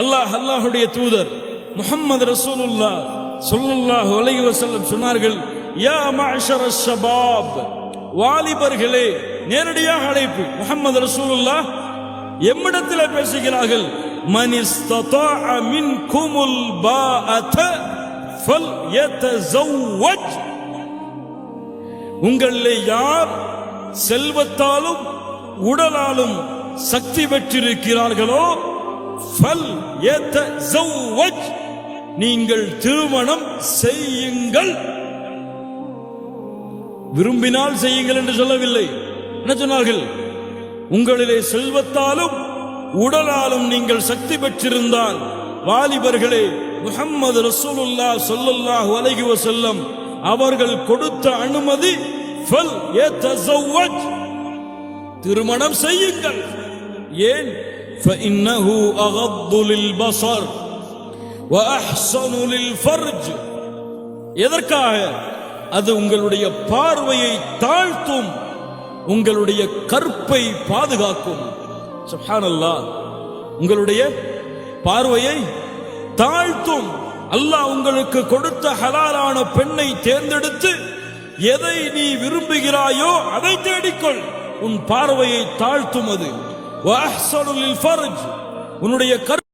அல்லாஹ் அல்லாஹுடைய தூதர் முகமது ரசூலுல்லா சொல்லுல்லாஹ் உலகி வசல்லம் சொன்னார்கள் யா மஅஷர ஷபாப். வாலிபர்களே நேரடியாக அழைப்பு. முகமது ரசூலுல்லா எம்மிடத்தில் பேசுகிறார்கள் மன் குமுல் பா அத ஃபல் யதஸவ்வஜ் உங்களிலே யார் செல்வத்தாலும் உடலாலும் சக்தி பெற்றிருக்கிறார்களோ ஃபல் யதஸவ்வஜ் நீங்கள் திருமணம் செய்யுங்கள். விரும்பினால் செய்யுங்கள் என்று சொல்லவில்லை. என்ன சொன்னார்கள்? உங்களிலே செல்வத்தாலும் உடலாலும் நீங்கள் சக்தி பெற்றிருந்தால் வாலிபர்களே முகம்மது ரசூலுல்லா ஸல்லல்லாஹு அலைஹி செல்லம் அவர்கள் கொடுத்த அனுமதி ஃபல் திருமணம் செய்யுங்கள். ஏன்? فإنه أغض للبصر وأحسن للفرج எதற்காக அது உங்களுடைய பார்வையை தாழ்த்தும் உங்களுடைய கற்பை பாதுகாக்கும் சுப்ஹானல்லாஹ் உங்களுடைய பார்வையை தாழ்த்தும் அல்லாஹ் உங்களுக்கு கொடுத்த ஹலாலான பெண்ணை தேர்ந்தெடுத்து எதை நீ விரும்புகிறாயோ அதை தேடிக்கொள் உன் பார்வையை தாழ்த்தும் அது வஅஹ்ஸனு லில் ஃபர்ஜ். உன்னுடைய கற்ப